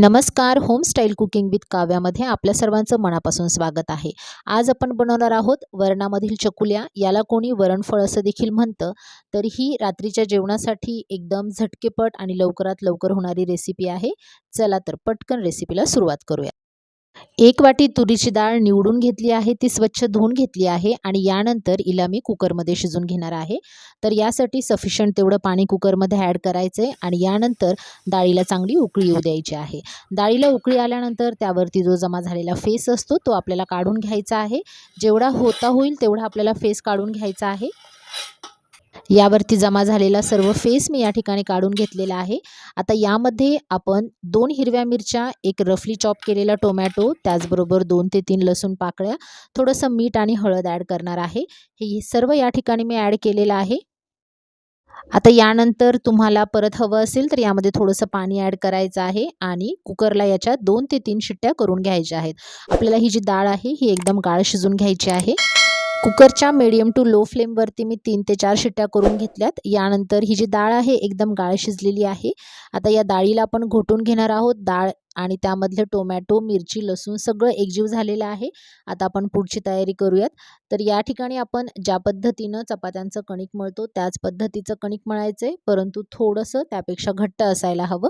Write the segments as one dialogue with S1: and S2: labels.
S1: नमस्कार होमस्टाईल cooking with काव्यामध्ये आपल्या सर्वांचं मनापासून स्वागत आहे. आज आपण बनवणार आहोत वरणामधील चकुल्या. याला कोणी वरणफळ असं देखील म्हणतं. तर ही रात्रीच्या जेवणासाठी एकदम झटकेपट आणि लवकरात लवकर होणारी रेसिपी आहे. चला तर पटकन रेसिपीला सुरुवात करूया. एक वाटी तुरीची डाळ निवडून घेतली आहे ती स्वच्छ धुवून घेतली आहे आणि यानंतर हिला मी कुकरमध्ये शिजून घेणार आहे. तर यासाठी सफिशियंट तेवढं पाणी कुकरमध्ये ॲड करायचं आहे आणि यानंतर डाळीला चांगली उकळी येऊ द्यायची आहे. डाळीला उकळी आल्यानंतर त्यावरती जो जमा झालेला फेस असतो तो आपल्याला काढून घ्यायचा आहे. जेवढा होता होईल तेवढा आपल्याला फेस काढून घ्यायचा आहे. यावरती जमा झालेला सर्व फेस मी या ठिकाणी काढून घेतलेला आहे. आता यामध्ये आपण दोन हिरव्या मिरच्या एक रफली चॉप केलेला टोमॅटो त्याचबरोबर दोन ते तीन लसूण पाकळ्या थोडंसं मीठ आणि हळद ॲड करणार आहे. हे सर्व या ठिकाणी मी ॲड केलेलं आहे. आता यानंतर तुम्हाला परत हवं असेल तर यामध्ये थोडंसं पाणी ॲड करायचं आहे आणि कुकरला याच्या दोन ते तीन शिट्ट्या करून घ्यायच्या आहेत. आपल्याला ही जी डाळ आहे ही एकदम गाळ शिजून घ्यायची आहे. कुकरच्या मिडियम टू लो फ्लेमवरती मी तीन ते चार शिट्ट्या करून घेतल्यात. यानंतर ही जी डाळ आहे एकदम गाळ शिजलेली आहे. आता या डाळीला आपण घोटून घेणार आहोत. डाळ आणि त्यामधले टोमॅटो मिरची लसूण सगळं एकजीव झालेलं आहे. आता आपण पुढची तयारी करूयात. तर या ठिकाणी आपण ज्या पद्धतीनं चपात्यांचं कणिक मळतो त्याच पद्धतीचं कणिक मळायचं आहे परंतु थोडंसं त्यापेक्षा घट्ट असायला हवं.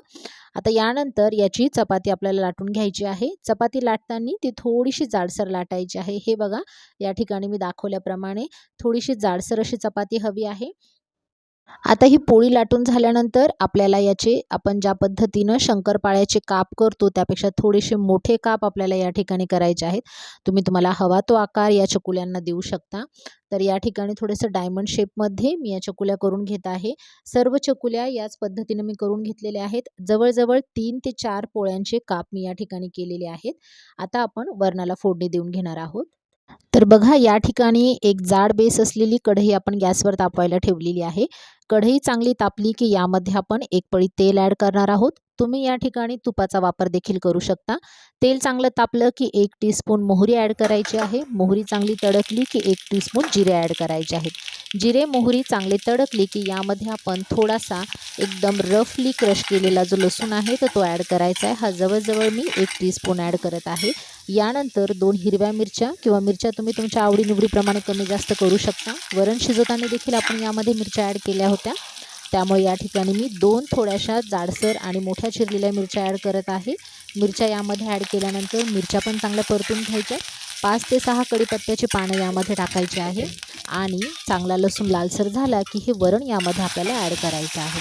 S1: आता यानंतर याची चपाती आपल्याला लाटून घ्यायची आहे. चपाती लाटताना ती थोडीशी जाडसर लाटायची आहे. हे बघा या ठिकाणी मी दाखवल्याप्रमाणे थोडीशी जाडसर अशी चपाती हवी आहे. आता ही पोळी लाटून झाल्यानंतर आपल्याला याचे आपण ज्या पद्धतीनं शंकरपाळ्याचे काप करतो त्यापेक्षा थोडेसे मोठे काप आपल्याला या ठिकाणी करायचे आहेत. तुम्ही तुम्हाला हवा तो आकार या चकुल्यांना देऊ शकता. तर या ठिकाणी थोडंसं डायमंड शेपमध्ये मी या चकुल्या करून घेत आहे. सर्व चकुल्या याच पद्धतीनं मी करून घेतलेल्या आहेत. जवळजवळ तीन ते चार पोळ्यांचे काप मी या ठिकाणी केलेले आहेत. आता आपण वरणाला फोडणी देऊन घेणार आहोत. तर बघा या ठिकाणी एक जाड बेस असलेली कढई आपण गॅसवर तापवायला ठेवलेली आहे. कढई चांगली तापली की यामध्ये आपण एक पळी तेल ॲड करणार आहोत. तुम्ही या ठिकाणी तुपाचा वापर देखील करू शकता. तेल चांगलं तापलं की एक टीस्पून मोहरी ॲड करायची आहे. मोहरी चांगली तडकली की एक टीस्पून जिरे ॲड करायचे आहेत. जिरे मोहरी चांगले तडकली की यामध्ये आपण थोडासा एकदम रफली क्रश केलेला जो लसूण आहे तर तो ॲड करायचा आहे. हा जवळजवळ मी एक टीस्पून ॲड करत आहे. यानंतर दोन हिरव्या मिरच्या किंवा मिरच्या तुम्ही तुमच्या आवडीनिवडीप्रमाणे कमी जास्त करू शकता. वरण शिजवताना देखील आपण यामध्ये मिरच्या ॲड केल्या होत्या. त्यामुळे या ठिकाणी मी दोन थोड्याशा जाडसर आणि मोठ्या चिरलेल्या मिरच्या ॲड करत आहे. मिरच्या यामध्ये ॲड केल्यानंतर मिरच्या पण चांगल्या परतून घ्यायच्या पाच ते सहा कडीपत्त्याची पानं यामध्ये टाकायची आहे. आणि चांगला लसूण लालसर झाला की हे वरण यामध्ये आपल्याला ॲड करायचं आहे.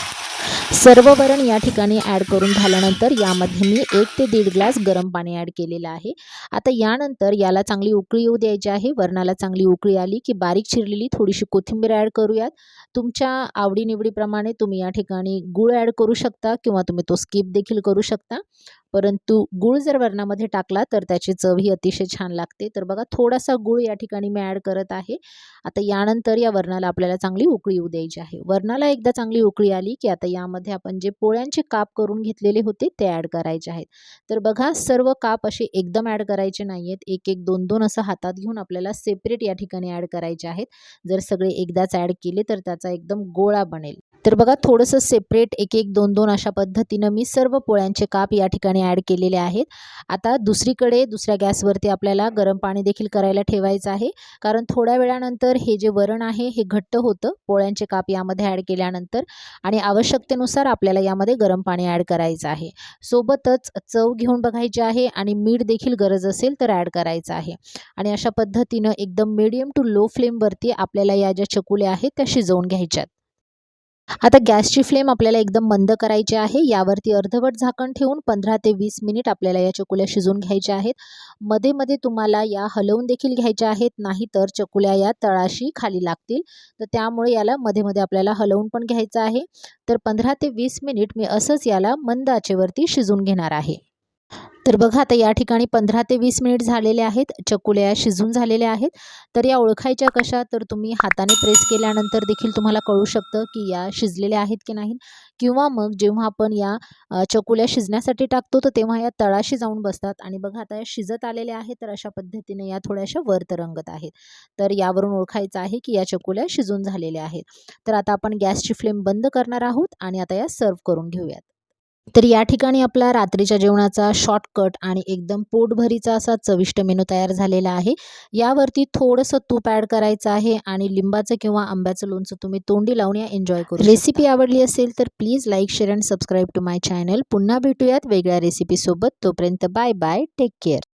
S1: सर्व वरण या ठिकाणी ॲड करून झाल्यानंतर यामध्ये मी एक ते दीड ग्लास गरम पाणी ॲड केलेलं आहे. आता यानंतर याला चांगली उकळी येऊ द्यायची आहे. वरणाला चांगली उकळी आली की बारीक चिरलेली थोडीशी कोथिंबीर ॲड करूयात. तुमच्या आवडीनिवडीप्रमाणे तुम्ही या ठिकाणी गूळ ॲड करू शकता किंवा तुम्ही तो स्किप देखील करू शकता. परंतु गूळ जर वरणामध्ये टाकला तर त्याची चव ही अतिशय छान लागते. तर बघा थोडासा गूळ या ठिकाणी मी ॲड करत आहे. आता यानंतर या वरणाला आपल्याला चांगली उकळी येऊ द्यायची आहे. वरणाला एकदा चांगली उकळी आली की आता यामध्ये आपण जे पोळ्यांचे काप करून घेतलेले होते ते ॲड करायचे आहेत. तर बघा सर्व काप असे एकदम ॲड करायचे नाही आहेत एक एक दोन दोन असं हातात घेऊन आपल्याला सेपरेट या ठिकाणी ॲड करायचे आहेत. जर सगळे एकदाच ॲड केले तर त्याचा एकदम गोळा बनेल. तर बघा थोडंसं सेपरेट एक एक दोन दोन अशा पद्धतीनं मी सर्व पोळ्यांचे काप या ठिकाणी ॲड केलेले आहेत. आता दुसरीकडे दुसऱ्या गॅसवरती आपल्याला गरम पाणी देखील करायला ठेवायचं आहे. कारण थोड्या वेळानंतर हे जे वरण आहे हे घट्ट होतं. पोळ्यांचे काप यामध्ये ॲड केल्यानंतर आणि आवश्यकतेनुसार आपल्याला यामध्ये गरम पाणी ॲड करायचं आहे. सोबतच चव घेऊन बघायची आहे आणि मीठ देखील गरज असेल तर ॲड करायचं आहे. आणि अशा पद्धतीनं एकदम मिडियम टू लो फ्लेमवरती आपल्याला या ज्या चकुल्या आहेत त्या शिजवून घ्यायच्यात. आता गॅसची फ्लेम आपल्याला एकदम मंद करायची आहे. यावरती अर्धवट झाकण ठेवून पंधरा ते वीस मिनिट आपल्याला या चकुल्या शिजवून घ्यायच्या आहेत. मध्ये मध्ये तुम्हाला या हलवून देखील घ्यायच्या आहेत नाही तर चकुल्या या तळाशी खाली लागतील. तर त्यामुळे याला मध्ये मध्ये आपल्याला हलवून पण घ्यायचं आहे. तर पंधरा ते वीस मिनिट मी असंच याला मंद आचेवरती शिजून घेणार आहे. तर बघा आता या ठिकाणी पंधरा ते वीस मिनिट झालेले आहेत. चकुल्या शिजून झालेल्या आहेत. तर या ओळखायच्या कशा तर तुम्ही हाताने प्रेस केल्यानंतर देखील तुम्हाला कळू शकतं की या शिजलेल्या आहेत की नाही. किंवा मग जेव्हा आपण या चकुल्या शिजण्यासाठी टाकतो तर तेव्हा या तळाशी जाऊन बसतात. आणि बघा आता या शिजत आलेल्या आहेत तर अशा पद्धतीने या थोड्याशा वर तरंगत आहेत. तर यावरून ओळखायचं आहे की या चकुल्या शिजून झालेल्या आहेत. तर आता आपण गॅसची फ्लेम बंद करणार आहोत आणि आता या सर्व करून घेऊयात. तर या ठिकाणी आपला रात्रीच्या जेवणाचा शॉर्टकट आणि एकदम पोटभरीचा असा चविष्ट मेनू तयार झालेला आहे. यावरती थोडंसं तूप ॲड करायचं आहे आणि लिंबाचं किंवा आंब्याचं लोणचं तुम्ही तोंडी लावून या एन्जॉय करू रेसिपी आवडली असेल तर please like share and subscribe to my channel पुन्हा भेटूयात वेगळ्या रेसिपीसोबत तोपर्यंत बाय बाय टेक केअर